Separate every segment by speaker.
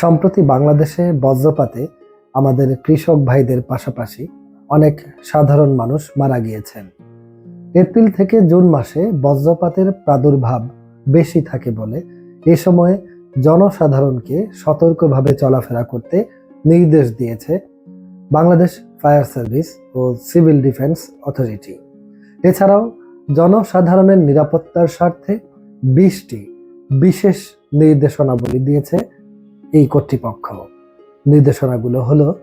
Speaker 1: সম্প্রতি বাংলাদেশে বজ্রপাতে আমাদের কৃষক ভাইদের পাশাপাশি অনেক সাধারণ মানুষ মারা গিয়েছেন। এপ্রিল থেকে জুন মাসে বজ্রপাতের প্রাদুর্ভাব বেশি থাকে বলে এ সময়ে জনসাধারণকে সতর্কভাবে চলাফেরা করতে নির্দেশ দিয়েছে বাংলাদেশ ফায়ার সার্ভিস ও সিভিল ডিফেন্স অথরিটি। এছাড়াও জনসাধারণের নিরাপত্তার স্বার্থে বিশটি বিশেষ নির্দেশনাবলী দিয়েছে এই কর্তৃপক্ষ। নির্দেশনাগুলো হলো,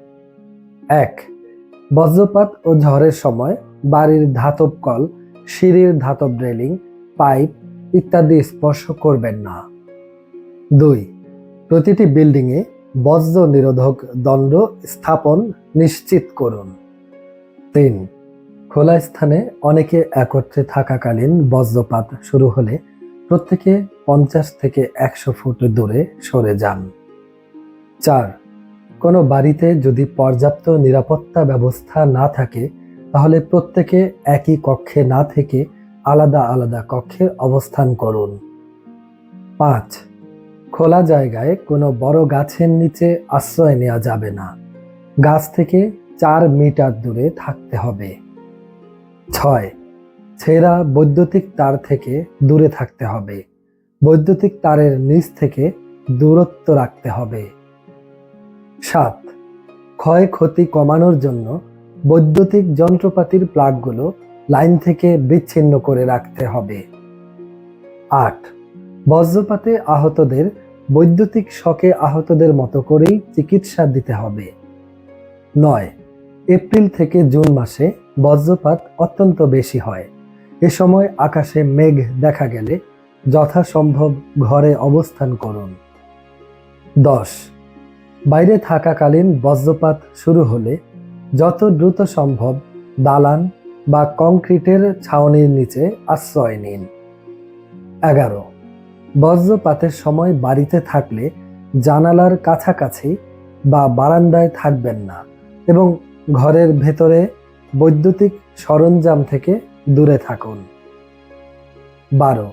Speaker 1: এক, বজ্রপাত ও ঝড়ের সময় বাড়ির ধাতব কল, সিঁড়ির ধাতব রেলিং, পাইপ ইত্যাদি স্পর্শ করবেন না। দুই, প্রতিটি বিল্ডিংয়ে বজ্র নিরোধক দণ্ড স্থাপন নিশ্চিত করুন। তিন, খোলা স্থানে অনেকে একত্রে থাকাকালীন বজ্রপাত শুরু হলে প্রত্যেকে পঞ্চাশ থেকে একশো ফুট দূরে সরে যান। চার, কোনো বাড়িতে যদি পর্যাপ্ত নিরাপত্তা ব্যবস্থা না থাকে, তাহলে প্রত্যেকে একই কক্ষে না থেকে আলাদা আলাদা কক্ষে অবস্থান করুন। পাঁচ, খোলা জায়গায় কোনো বড় গাছের নিচে আশ্রয় নেওয়া যাবে না। গাছ থেকে চার মিটার দূরে থাকতে হবে। ছয়, ছেঁড়া বৈদ্যুতিক তার থেকে দূরে থাকতে হবে। বৈদ্যুতিক তারের নিচ থেকে দূরত্ব রাখতে হবে। সাত। ক্ষয়ক্ষতি কমানোর জন্য বৈদ্যুতিক যন্ত্রপাতির প্লাগগুলো লাইন থেকে বিচ্ছিন্ন করে রাখতে হবে। আট। বজ্রপাতে আহতদের বৈদ্যুতিক শকে আহতদের মতো করেই চিকিৎসা দিতে হবে। নয়। এপ্রিল থেকে জুন মাসে বজ্রপাত অত্যন্ত বেশি হয়। এ সময় আকাশে মেঘ দেখা গেলে যথাসম্ভব ঘরে অবস্থান করুন। দশ। বাইরে থাকাকালীন বজ্রপাত শুরু হলে যত দ্রুত সম্ভব দালান বা কংক্রিটের ছাউনির নিচে আশ্রয় নিন। এগারো, বজ্রপাতের সময় বাড়িতে থাকলে জানালার কাছাকাছি বা বারান্দায় থাকবেন না এবং ঘরের ভেতরে বৈদ্যুতিক সরঞ্জাম থেকে দূরে থাকুন। বারো,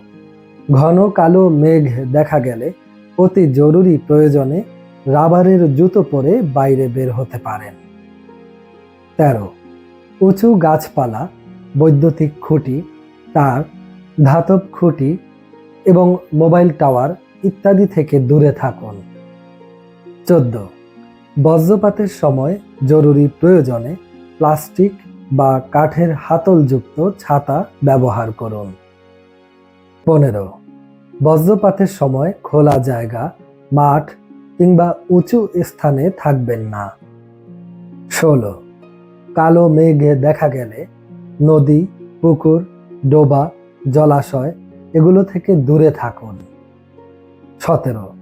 Speaker 1: ঘন কালো মেঘ দেখা গেলে অতি জরুরি প্রয়োজনে রাবারের জুতো পরে বাইরে বের হতে পারেন। তেরো, উঁচু গাছপালা, বৈদ্যুতিক খুঁটি, তার ধাতব খুঁটি এবং মোবাইল টাওয়ার ইত্যাদি থেকে দূরে থাকুন। চোদ্দ, বজ্রপাতের সময় জরুরি প্রয়োজনে প্লাস্টিক বা কাঠের হাতলযুক্ত ছাতা ব্যবহার করুন। পনেরো, বজ্রপাতের সময় খোলা জায়গা, মাঠ কিংবা উঁচু স্থানে থাকবেন না। ষোলো। কালো মেঘে দেখা গেলে নদী, পুকুর, ডোবা, জলাশয় এগুলো থেকে দূরে থাকুন। সতেরো।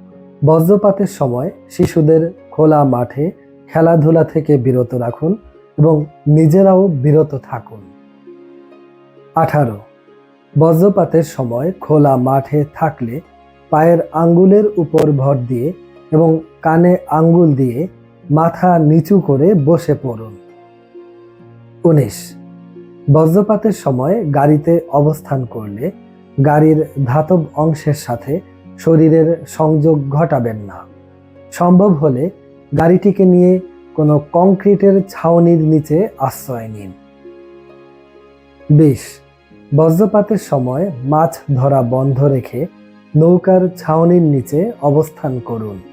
Speaker 1: বজ্রপাতের সময় শিশুদের খোলা মাঠে খেলাধুলা থেকে বিরত রাখুন এবং নিজেরাও বিরত থাকুন। আঠারো। বজ্রপাতের সময় খোলা মাঠে থাকলে পায়ের আঙ্গুলের উপর ভর দিয়ে এবং কানে আঙ্গুল দিয়ে মাথা নিচু করে বসে পড়ুন। উনিশ। বজ্রপাতের সময় গাড়িতে অবস্থান করলে গাড়ির ধাতব অংশের সাথে শরীরের সংযোগ ঘটাবেন না। সম্ভব হলে গাড়িটিকে নিয়ে কোনো কংক্রিটের ছাউনির নিচে আশ্রয় নিন। বিশ। বজ্রপাতের সময় মাছ ধরা বন্ধ রেখে নৌকার ছাউনির নিচে অবস্থান করুন।